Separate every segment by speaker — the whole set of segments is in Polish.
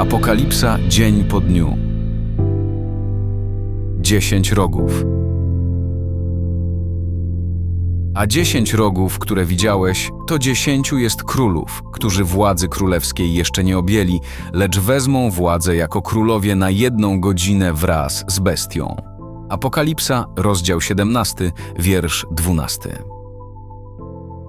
Speaker 1: Apokalipsa dzień po dniu. Dziesięć rogów. A dziesięć rogów, które widziałeś, to dziesięciu jest królów, którzy władzy królewskiej jeszcze nie objęli, lecz wezmą władzę jako królowie na jedną godzinę wraz z bestią. Apokalipsa, rozdział 17, wiersz 12.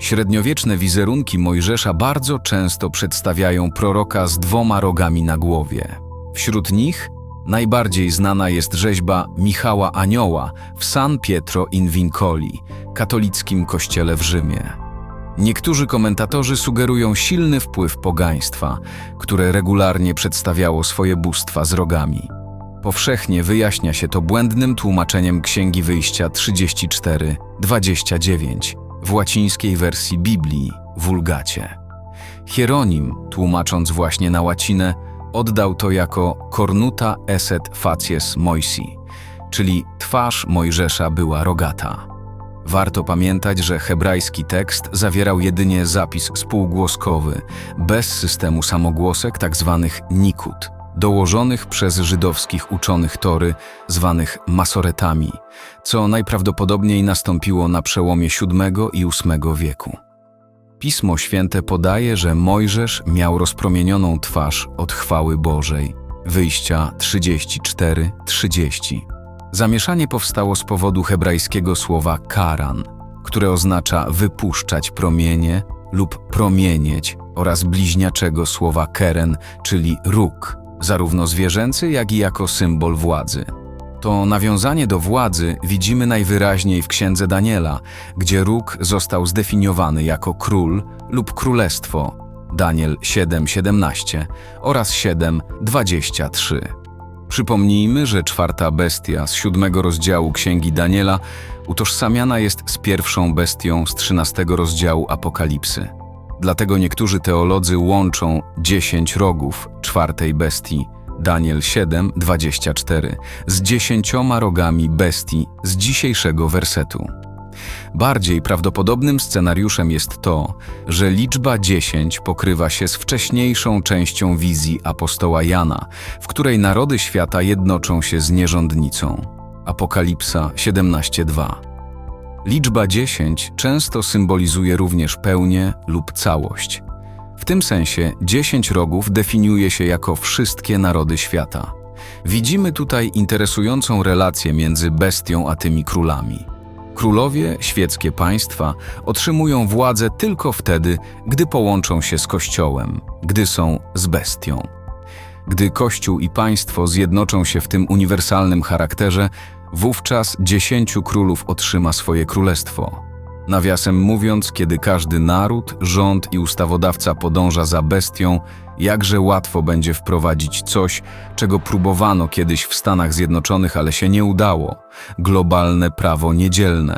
Speaker 1: Średniowieczne wizerunki Mojżesza bardzo często przedstawiają proroka z dwoma rogami na głowie. Wśród nich najbardziej znana jest rzeźba Michała Anioła w San Pietro in Vincoli, katolickim kościele w Rzymie. Niektórzy komentatorzy sugerują silny wpływ pogaństwa, które regularnie przedstawiało swoje bóstwa z rogami. Powszechnie wyjaśnia się to błędnym tłumaczeniem Księgi Wyjścia 34-29 w łacińskiej wersji Biblii, Vulgacie. Hieronim, tłumacząc właśnie na łacinę, oddał to jako cornuta esset facies Moisi, czyli twarz Mojżesza była rogata. Warto pamiętać, że hebrajski tekst zawierał jedynie zapis spółgłoskowy, bez systemu samogłosek tzw. nikut, dołożonych przez żydowskich uczonych Tory, zwanych masoretami, co najprawdopodobniej nastąpiło na przełomie VII i VIII wieku. Pismo Święte podaje, że Mojżesz miał rozpromienioną twarz od chwały Bożej. Wyjścia 34-30. Zamieszanie powstało z powodu hebrajskiego słowa karan, które oznacza wypuszczać promienie lub promienieć oraz bliźniaczego słowa keren, czyli róg, zarówno zwierzęcy, jak i jako symbol władzy. To nawiązanie do władzy widzimy najwyraźniej w księdze Daniela, gdzie róg został zdefiniowany jako król lub królestwo Daniel 7:17 oraz 7:23. Przypomnijmy, że czwarta bestia z siódmego rozdziału księgi Daniela utożsamiana jest z pierwszą bestią z trzynastego rozdziału Apokalipsy. Dlatego niektórzy teolodzy łączą dziesięć rogów czwartej bestii Daniel 7, 24 z dziesięcioma rogami bestii z dzisiejszego wersetu. Bardziej prawdopodobnym scenariuszem jest to, że liczba 10 pokrywa się z wcześniejszą częścią wizji apostoła Jana, w której narody świata jednoczą się z nierządnicą. Apokalipsa 17:2. Liczba 10 często symbolizuje również pełnię lub całość. W tym sensie 10 rogów definiuje się jako wszystkie narody świata. Widzimy tutaj interesującą relację między bestią a tymi królami. Królowie, świeckie państwa otrzymują władzę tylko wtedy, gdy połączą się z Kościołem, gdy są z bestią. Gdy Kościół i państwo zjednoczą się w tym uniwersalnym charakterze, wówczas dziesięciu królów otrzyma swoje królestwo. Nawiasem mówiąc, kiedy każdy naród, rząd i ustawodawca podąża za bestią, jakże łatwo będzie wprowadzić coś, czego próbowano kiedyś w Stanach Zjednoczonych, ale się nie udało globalne prawo niedzielne.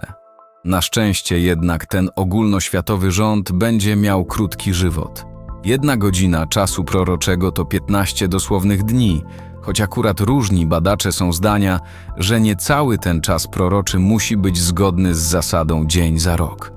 Speaker 1: Na szczęście jednak ten ogólnoświatowy rząd będzie miał krótki żywot. Jedna godzina czasu proroczego to 15 dosłownych dni, choć akurat różni badacze są zdania, że nie cały ten czas proroczy musi być zgodny z zasadą dzień za rok.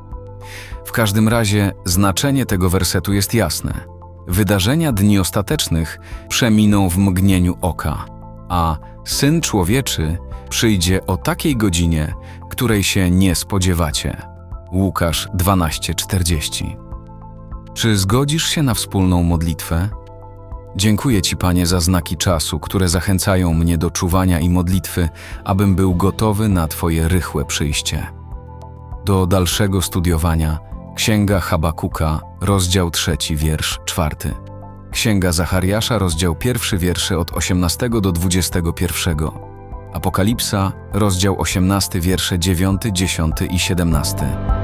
Speaker 1: W każdym razie znaczenie tego wersetu jest jasne. Wydarzenia dni ostatecznych przeminą w mgnieniu oka, a Syn Człowieczy przyjdzie o takiej godzinie, której się nie spodziewacie. Łukasz 12:40. Czy zgodzisz się na wspólną modlitwę? Dziękuję Ci, Panie, za znaki czasu, które zachęcają mnie do czuwania i modlitwy, abym był gotowy na Twoje rychłe przyjście. Do dalszego studiowania Księga Habakuka, rozdział trzeci, wiersz czwarty. Księga Zachariasza, rozdział pierwszy, wiersze od 18 do 21. Apokalipsa, rozdział 18, wiersze 9, 10 i 17.